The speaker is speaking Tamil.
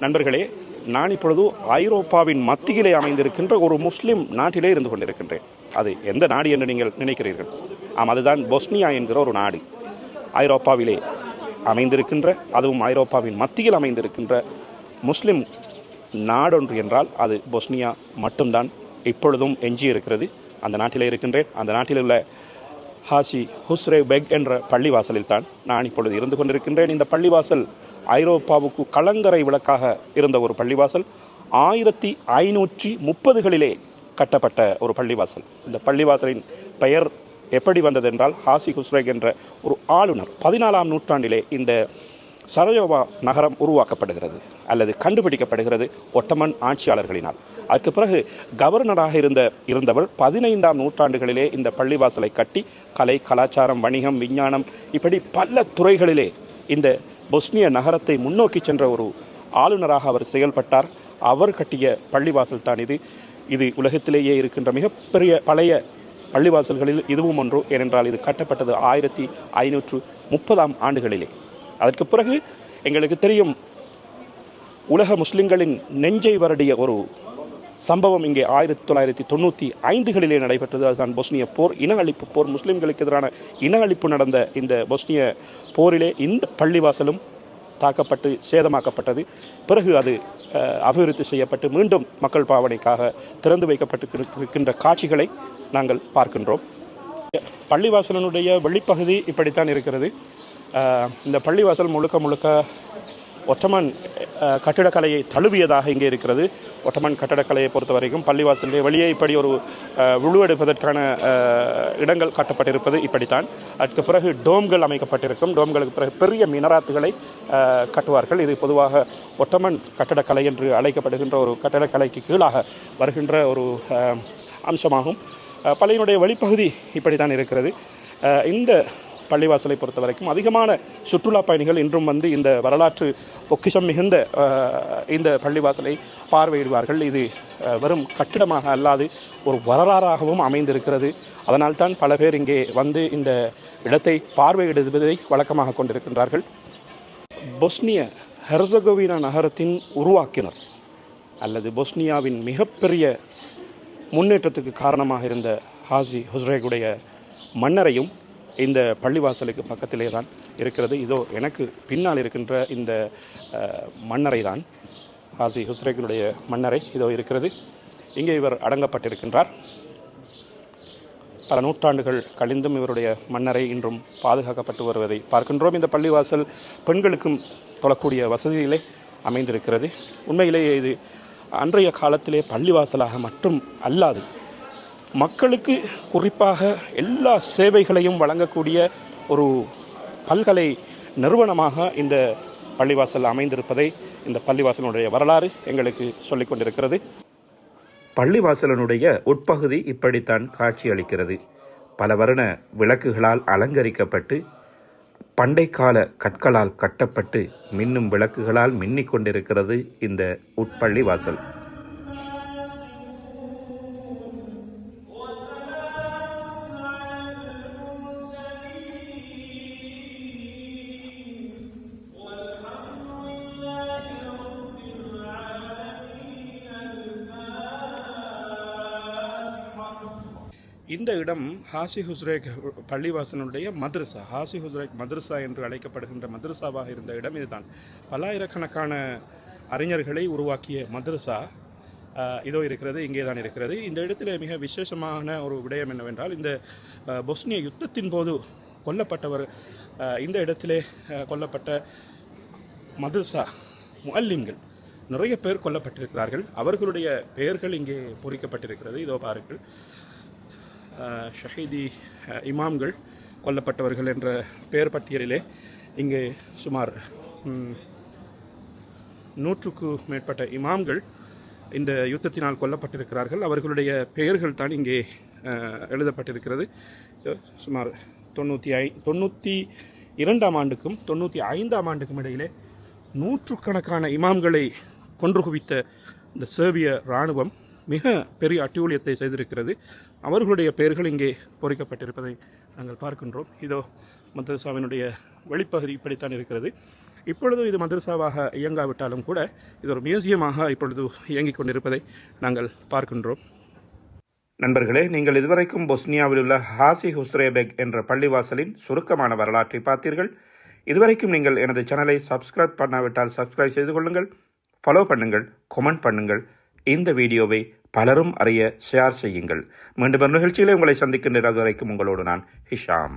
நண்பர்களே நான் இப்பொழுது ஐரோப்பாவின் மத்தியிலே அமைந்திருக்கின்ற ஒரு முஸ்லிம் நாட்டிலே இருந்து கொண்டிருக்கின்றேன். அது எந்த நாடு என்று நீங்கள் நினைக்கிறீர்கள்? ஆம் அதுதான் பொஸ்னியா என்கிற ஒரு நாடு. ஐரோப்பாவிலே அமைந்திருக்கின்ற அதுவும் ஐரோப்பாவின் மத்தியில் அமைந்திருக்கின்ற முஸ்லிம் நாடொன்று என்றால் அது பொஸ்னியா மட்டும்தான். இப்பொழுதும் எஞ்சி இருக்கிறது அந்த நாட்டிலே இருக்கின்றேன். அந்த நாட்டில் உள்ள ஹாசி ஹுஸ்ரே பெக் என்ற பள்ளிவாசலில் தான் நான் இப்பொழுது இருந்து கொண்டிருக்கின்றேன். இந்த பள்ளிவாசல் ஐரோப்பாவுக்கு கலங்கரை விளக்காக இருந்த ஒரு பள்ளிவாசல். ஆயிரத்தி ஐநூற்றி முப்பதுகளிலே கட்டப்பட்ட ஒரு பள்ளிவாசல். இந்த பள்ளிவாசலின் பெயர் எப்படி வந்ததென்றால் ஹாசி ஹுஸ்ரேக் என்ற ஒரு ஆளுநர் பதினாலாம் நூற்றாண்டிலே இந்த சரயோவா நகரம் உருவாக்கப்படுகிறது அல்லது கண்டுபிடிக்கப்படுகிறது ஒட்டமன் ஆட்சியாளர்களினால். அதுக்கு பிறகு கவர்னராக இருந்த இருந்தவர் பதினைந்தாம் நூற்றாண்டுகளிலே இந்த பள்ளிவாசலை கட்டி கலை கலாச்சாரம் வணிகம் விஞ்ஞானம் இப்படி பல துறைகளிலே இந்த பொஸ்னிய நகரத்தை முன்னோக்கி சென்ற ஒரு ஆளுநராக அவர் செயல்பட்டார். அவர் கட்டிய பள்ளிவாசல் தான் இது. இது உலகத்திலேயே இருக்கின்ற மிகப்பெரிய பழைய பள்ளிவாசல்களில் இதுவும் ஒன்று. ஏனென்றால் இது கட்டப்பட்டது ஆயிரத்தி ஐநூற்று முப்பதாம் ஆண்டுகளிலே. அதற்கு பிறகு எங்களுக்கு தெரியும் உலக முஸ்லிம்களின் நெஞ்சை வருடிய ஒரு சம்பவம் இங்கே ஆயிரத்தி தொள்ளாயிரத்தி தொண்ணூற்றி ஐந்துகளிலே நடைபெற்றது. அதுதான் பொஸ்னிய போர் இன அழிப்பு போர். முஸ்லிம்களுக்கு எதிரான இன அழிப்பு நடந்த இந்த பொஸ்னிய போரிலே இந்த பள்ளிவாசலும் தாக்கப்பட்டு சேதமாக்கப்பட்டது. பிறகு அது அபிவிருத்தி செய்யப்பட்டு மீண்டும் மக்கள் பாவனைக்காக திறந்து வைக்கப்பட்டு இருக்கின்ற காட்சிகளை நாங்கள் பார்க்கின்றோம். பள்ளிவாசலனுடைய வெளிப்பகுதி இப்படித்தான் இருக்கிறது. இந்த பள்ளிவாசல் முழுக்க முழுக்க ஒட்டமன் கட்டிடக்கலையை தழுவியதாக இங்கே இருக்கிறது. ஒட்டமன் கட்டடக்கலையை பொறுத்த வரைக்கும் பள்ளிவாசலிலே வெளியே இப்படி ஒரு அஹ், உழுவெடுப்பதற்கான இடங்கள் கட்டப்பட்டிருப்பது இப்படித்தான். அதுக்கு பிறகு டோம்கள் அமைக்கப்பட்டிருக்கும். டோம்களுக்கு பிறகு பெரிய மினராத்துகளை கட்டுவார்கள். இது பொதுவாக ஒட்டமன் கட்டடக்கலை என்று அழைக்கப்படுகின்ற ஒரு கட்டடக்கலைக்கு கீழாக வருகின்ற ஒரு அம்சமாகும். அஹ், பள்ளியினுடைய வெளிப்பகுதி இப்படி தான் இருக்கிறது இந்த பள்ளிவாசலை பொறுத்த வரைக்கும் அதிகமான சுற்றுலா பயணிகள் இன்றும் வந்து இந்த வரலாற்று பொக்கிஷம் மிகுந்த இந்த பள்ளிவாசலை பார்வையிடுவார்கள். இது வெறும் கட்டிடமாக அல்லாது ஒரு வரலாறாகவும் அமைந்திருக்கிறது. அதனால்தான் பல பேர் இங்கே வந்து இந்த இடத்தை பார்வையிடுவதை வழக்கமாக கொண்டிருக்கின்றார்கள். பொஸ்னிய ஹெர்சகோவினா நகரத்தின் உருவாக்கினர் அல்லது பொஸ்னியாவின் மிகப்பெரிய முன்னேற்றத்துக்கு காரணமாக இருந்த ஹாசி ஹுஸ்ரேகுடைய மன்னரையும் இந்த பள்ளிவாசலுக்கு பக்கத்திலே தான் இருக்கிறது. இதோ எனக்கு பின்னால் இருக்கின்ற இந்த மன்னரை தான் ஹாசி ஹுஸ்ரேக்கினுடைய மன்னரை இதோ இருக்கிறது. இங்கே இவர் அடங்கப்பட்டிருக்கின்றார். பல நூற்றாண்டுகள் கழிந்தும் இவருடைய மன்னரை இன்றும் பாதுகாக்கப்பட்டு வருவதை பார்க்கின்றோம். இந்த பள்ளிவாசல் பெண்களுக்கும் தொழக்கூடிய வசதியிலே அமைந்திருக்கிறது. உண்மையிலேயே இது அன்றைய காலத்திலே பள்ளிவாசலாக மட்டும் அல்லாது மக்களுக்கு குறிப்பாக எல்லா சேவைகளையும் வழங்கக்கூடிய ஒரு பல்கலை நிறுவனமாக இந்த பள்ளிவாசல் அமைந்திருப்பதை இந்த பள்ளிவாசலுடைய வரலாறு எங்களுக்கு சொல்லிக் கொண்டிருக்கிறது. பள்ளிவாசலனுடைய உட்பகுதி இப்படித்தான் காட்சியளிக்கிறது. பல வருண விளக்குகளால் அலங்கரிக்கப்பட்டு பண்டைக்கால கற்களால் கட்டப்பட்டு மின்னும் விளக்குகளால் மின்னிக் கொண்டிருக்கிறது இந்த உட்பள்ளிவாசல். இந்த இடம் ஹாசி ஹுஸ்ரேக் பள்ளிவாசனுடைய மதரசா. ஹாசி ஹுஸ்ரேக் மதரசா என்று அழைக்கப்படுகின்ற மதரசாவாக இருந்த இடம் இதுதான். பல்லாயிரக்கணக்கான அறிஞர்களை உருவாக்கிய மதரசா இதோ இருக்கிறது இங்கே தான் இருக்கிறது. இந்த இடத்துல மிக விசேஷமான ஒரு விடயம் என்னவென்றால் இந்த பொஸ்னிய யுத்தத்தின் போது கொல்லப்பட்டவர் இந்த இடத்திலே கொல்லப்பட்ட மதரசா முல்லிம்கள் நிறைய பேர் கொல்லப்பட்டிருக்கிறார்கள். அவர்களுடைய பெயர்கள் இங்கே பொறிக்கப்பட்டிருக்கிறது. இதோ பாருங்கள். ஷஹீதி இமாம்கள் கொல்லப்பட்டவர்கள் என்ற பெயர் பட்டியலிலே இங்கே சுமார் நூற்றுக்கு மேற்பட்ட இமாம்கள் இந்த யுத்தத்தினால் கொல்லப்பட்டிருக்கிறார்கள். அவர்களுடைய பெயர்கள் தான் இங்கே எழுதப்பட்டிருக்கிறது. சுமார் தொண்ணூற்றி ஐ தொண்ணூற்றி இரண்டாம் ஆண்டுக்கும் தொண்ணூற்றி ஐந்தாம் ஆண்டுக்கும் இடையிலே நூற்றுக்கணக்கான இமாம்களை கொன்று குவித்த இந்த சேர்பிய இராணுவம் மிக பெரிய அட்டூழியத்தை செய்திருக்கிறது. அவர்களுடைய பெயர்கள் இங்கே பொறிக்கப்பட்டிருப்பதை நாங்கள் பார்க்கின்றோம். இதோ மதரசாவினுடைய வெளிப்பகுதி இப்படித்தான் இருக்கிறது. இப்பொழுது இது மதரசாவாக இயங்காவிட்டாலும் கூட இது ஒரு மியூசியமாக இப்பொழுது இயங்கிக் கொண்டிருப்பதை நாங்கள் பார்க்கின்றோம். நண்பர்களே நீங்கள் இதுவரைக்கும் பொஸ்னியாவில் உள்ள ஹாசி ஹுஸ்ரேபெக் என்ற பள்ளிவாசலின் சுருக்கமான வரலாற்றை பார்த்தீர்கள். இதுவரைக்கும் நீங்கள் எனது சேனலை சப்ஸ்கிரைப் பண்ணாவிட்டால் சப்ஸ்கிரைப் செய்து கொள்ளுங்கள். ஃபாலோ பண்ணுங்கள் கமெண்ட் பண்ணுங்கள். இந்த வீடியோவை பலரும் அறிய ஷேர் செய்யுங்கள். மீண்டும் ஒரு நிகழ்ச்சியிலே உங்களை சந்திக்கின்ற வரைக்கும் உங்களோடு நான் ஹிஷாம்.